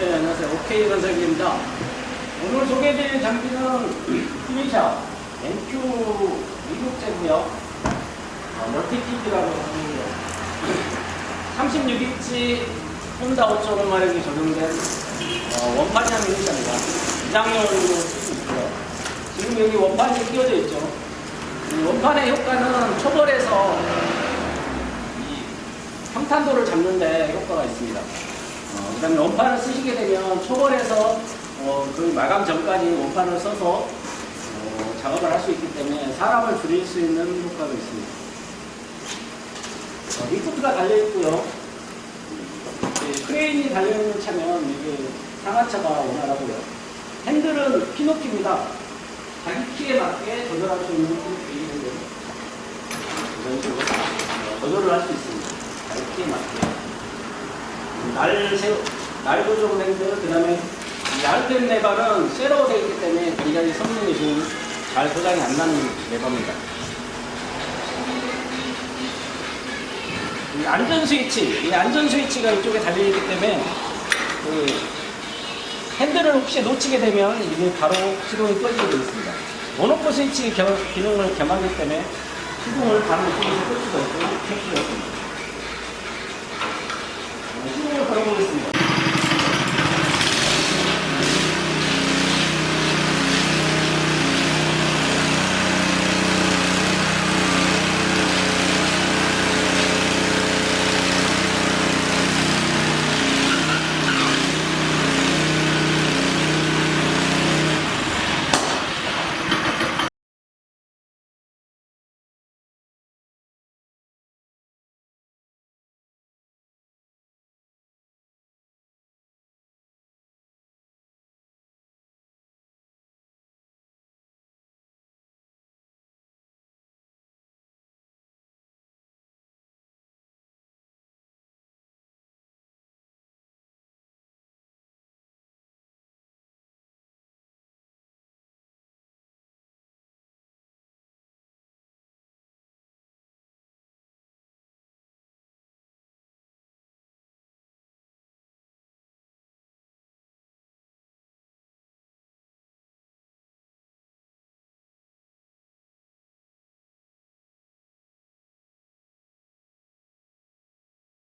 네, 안녕하세요. OK건설기입니다. 오늘 소개해드릴 장비는 피니샵 NQ 미국제고요. 아, 어, 멀티킥이라고 하는데요. 36인치 혼다 5.5 마력이 적용된 어, 원판형 일자입니다. 이장용으로 쓸수 있고요. 지금 여기 원판이 끼워져 있죠. 이 원판의 효과는 초벌에서 이 평탄도를 잡는데 효과가 있습니다. 어, 그다음에 원판을 쓰시게 되면 초벌에서 어, 거의 마감 전까지 원판을 써서 어, 작업을 할 수 있기 때문에 사람을 줄일 수 있는 효과가 있습니다. 어, 리프트가 달려 있고요. 이 크레인이 달려 있는 차면 이게 상하차가 원활하고요. 핸들은 피노키입니다. 자기 키에 맞게 조절할 수 있는 피노키를 이런 식으로 어, 조절을 할 수 있습니다. 자기 키에 맞게. 날 세우, 날 조정 핸들, 그 다음에 얇은 레버는 쇠로 되어 있기 때문에 굉장히 성능이 좋은, 잘 고장이 안 나는 레버입니다. 이 안전 스위치, 이 안전 스위치가 이쪽에 달려있기 때문에 그 핸들을 혹시 놓치게 되면 이게 바로 시동이 꺼지게 되어 있습니다. 원오프 스위치 겨- 기능을 겸하기 때문에 시동을 바로 이쪽에서 끌 수가 있고 켤 수가 있습니다.